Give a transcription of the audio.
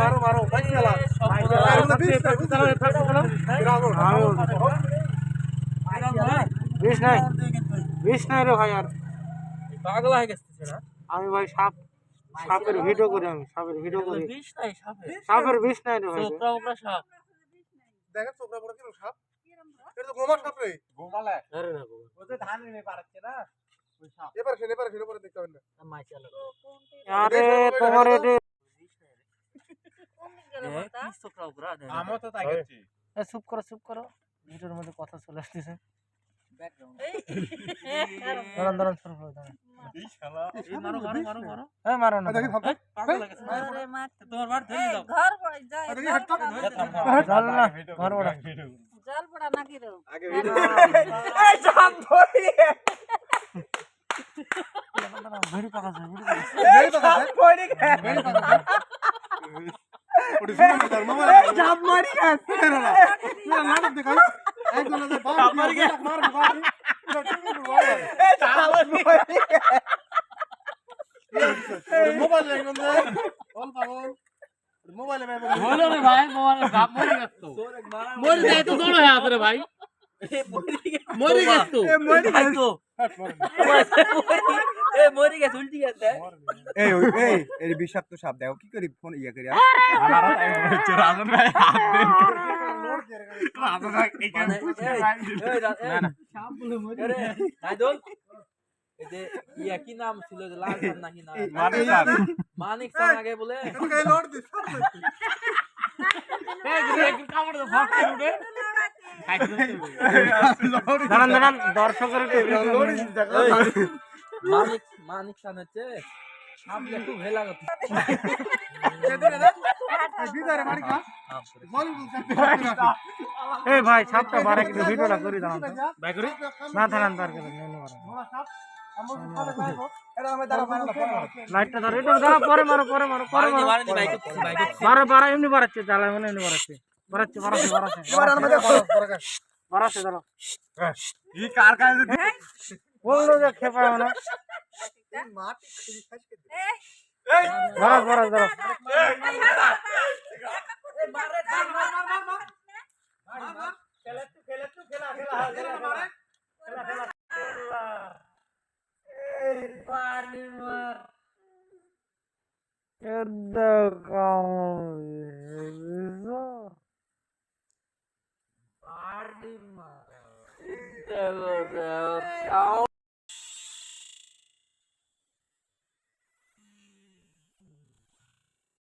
মারো মারো বাইক চালা। বিষ নাই। বিষ নাই রে ভাই আর। পাগলা হয়ে গেছে না আমি ভাই সাপ সাপের ভিডিও করি আমি সাপের ভিডিও করি। বিষ নাই সাপে সাপের বিষ নাই রে ভাই। চোপড়া মোপড়া সাপ। দেখেন চোখটা বড় কীরকম সাপ? এটা তো গোমার সাপ রে। গোমালে। আরে না গোমালে ওতে ধান নিয়ে বাড়াচ্ছে না। এবার খেলে এবার খেলে পরে দেখতে পাবেন না। আরে তোমার এটি কি চোপড়া উপরা আমও তো তাই করছি। চুপ করো চুপ করো। ভিডিওর মধ্যে কথা চলে আসতেছে। দাঁড়ান দাঁড়ান শুরু করো দাঁড়ান। ঘর পড়া নাকি রে আগে ভিডিও এই সাপ ধরি ভেড়ি পাকা যায় ভেড়ি পাকা যায়। বেরি পাকা বেরি পাকা ওটি শুনে না তার মামা সাপ মারি গেছে না নাটক দেখাই একজন আছে বাপ মার গে মার বাপ এটা ঠিক আছে মোবাইল লাগবে না বল পাগল মোবাইলে মেয়ে হলো রে ভাই মোবাইল বাপ মরে গেছ তো মরে যায় তো জড়ো হয়ে রে ভাই মরে গেছ তো এ মরি গেছে তো এ মরে গেছে উল্টি গেছে। এই ওই এই এই বিষাক্ত সাপ দেখো কি করি ফোন ইয়ে করি এই যে ইয়া কি নাম ছিল যে লাল না? মানিক আগে বলে। কাই লড় দিস এই যে কামড় দাও ফাঁক উঠে। দাঁড়ান দাঁড়ান দর্শকের মানিক মানিক খান হচ্ছে সামনে খুব হেলা গত বিদারে মারি কা বল এই ভাই সাপটা বাড়া কিন্তু ভিডিওটা করি দাঁড়ান তো। ভাই করে? না থানান তার করে মারা। লাইটটা ধরো এটা দাঁড়া পরে মারো পরে মারো পরে মারো। করতেছি বারো বারো এমনি বাড়াচ্ছে জ্বালায় মানে এমনি বাড়াচ্ছে। বাড়াচ্ছে বাড়াচ্ছে বাড়াচ্ছে। বাড়াচ্ছে ধরো। ই কার কাছে বলল যে খেপা না ধরো ধরো ধরো Hello,